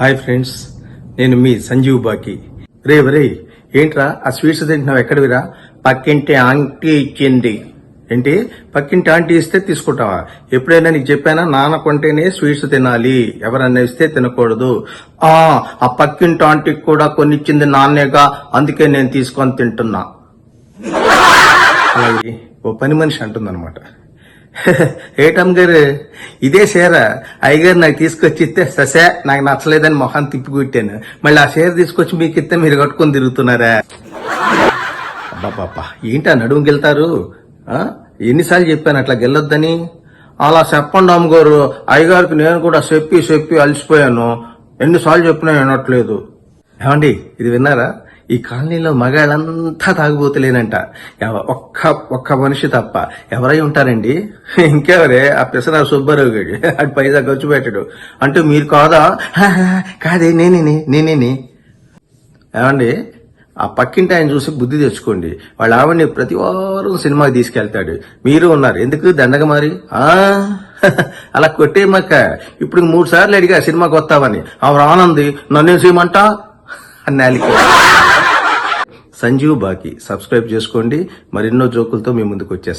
Hi friends నేను మీ సంజీవ్ బాకి. రే రే ఏంట్రా ఆ స్వీట్స్ తింటున్నావు ఎక్కడివిరా? పక్కింటి ఆంటీ ఇచ్చింది. ఏంటి? పక్కింటి ఆంటీ ఇస్తే తీసుకుంటావా? ఎప్పుడైనా నీకు చెప్పానా నాన్న కొంటేనే స్వీట్స్ తినాలి. ఎవరన్నా ఇస్తే తినకూడదు. ఆ ఆ పక్కింటి ఆంటీకి కూడా కొన్ని ఇచ్చింది నాన్నేగా అందుకే నేను తీసుకొని తింటున్నా. అలాగే ఓ పని మనిషి అంటుందన్నమాట. ఏటమ్ గారు? ఇదే చీర అయ్యగారు నాకు తీసుకొచ్చి ఇస్తే ససే నాకు నచ్చలేదని మొహం తిప్పి కుట్టాను. మళ్ళీ ఆ చీర తీసుకొచ్చి మీకు ఇస్తే మీరు కట్టుకొని తిరుగుతున్నారా? అబ్బాబ్బా ఏంటి ఆ నడుము గెలుతారు? ఆ? ఎన్నిసార్లు చెప్పాను అట్లా గెలొద్దని అలా చెప్పండి అమ్మగారు. అయ్యగారికి నేను కూడా చెప్పి చెప్పి అలసిపోయాను. ఎన్నిసార్లు చెప్పినా వినట్లేదు. ఏమండి ఇది విన్నారా? ఈ కాలనీలో మగాళ్ళంతా తాగుబోతులేనంట. ఎవ- ఒక్క ఒక్క మనిషి తప్ప ఎవరై ఉంటారండి? ఇంకెవరే? ఆ పిసరా సుబ్బారావు గడి అటు పైసా ఖర్చు పెట్టడు. అంటే మీరు కాదా? కాదే నేనేని నేనేని ఏమండి ఆ పక్కింటి ఆయన చూసి బుద్ధి తెచ్చుకోండి. వాళ్ళ ఆవిడని ప్రతి వారం సినిమాకి తీసుకెళ్తాడు. మీరు ఉన్నారు. ఎందుకు దండగ మరి? ఆ? అలా కొట్టేమక్క ఇప్పుడు మూడు సార్లు అడిగా సినిమాకి వస్తావని. ఆవిడ ఆనంది నన్నేం చేయమంటా? అన్నాలికి సంజీవ్ బాకి. సబ్స్క్రైబ్ చేసుకోండి. మరెన్నో జోకులతో మీ ముందుకు వచ్చేస్తాం.